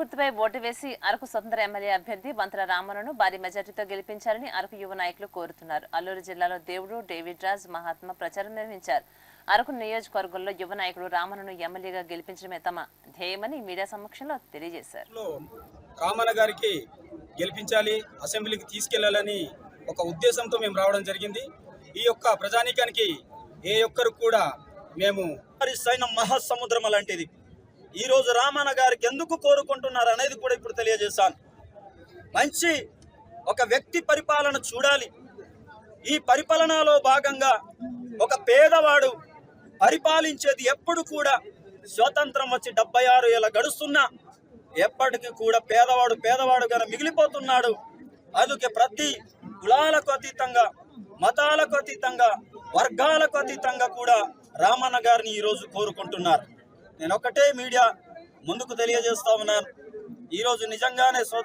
గుర్తుపై ఓటు వేసి అరకు స్వతంత్ర ఎమ్మెల్యే అభ్యర్థి బంతల రామన్నను భారీ మెజార్టీతో గెలిపించాలని అరకు యువ నాయకులు కోరుతున్నారు. అల్లూరు జిల్లాలో దేవుడు డేవిడ్ రాజ్ మహాత్మా ప్రచారం నిర్వహించారు. అరకు నియోజకవర్గంలో యువ నాయకుడు రామన్నను ఎమ్మెల్యేగా గెలిపించడమే తమ ధ్యేయమని మీడియా సమక్షంలో తెలియజేశారు. రామన్న గారికి గెలిపించాలి అసెంబ్లీకి తీసుకెళ్ళాలని ఒక ఉద్దేశంతో మేము రావడం జరిగింది. ఈ యొక్క ప్రజానీకానికి ఏ ఒక్కరు కూడా మేము సైన్యం మహాసముద్రం లాంటిది ఈరోజు రామన్న గారికి ఎందుకు కోరుకుంటున్నారు అనేది కూడా ఇప్పుడు తెలియజేశాను. మంచి ఒక వ్యక్తి పరిపాలన చూడాలి. ఈ పరిపాలనలో భాగంగా ఒక పేదవాడు పరిపాలించేది ఎప్పుడు కూడా స్వతంత్రం వచ్చి డెబ్బై ఆరు ఏళ్ళ గడుస్తున్నా ఎప్పటికీ కూడా పేదవాడు పేదవాడుగా మిగిలిపోతున్నాడు. అందుకే ప్రతి కులాలకు అతీతంగా మతాలకు అతీతంగా వర్గాలకు అతీతంగా కూడా రామన్న గారిని ఈరోజు కోరుకుంటున్నారు. నేను ఒకటే మీడియా ముందుకు తెలియజేస్తా ఉన్నాను. ఈరోజు నిజంగానే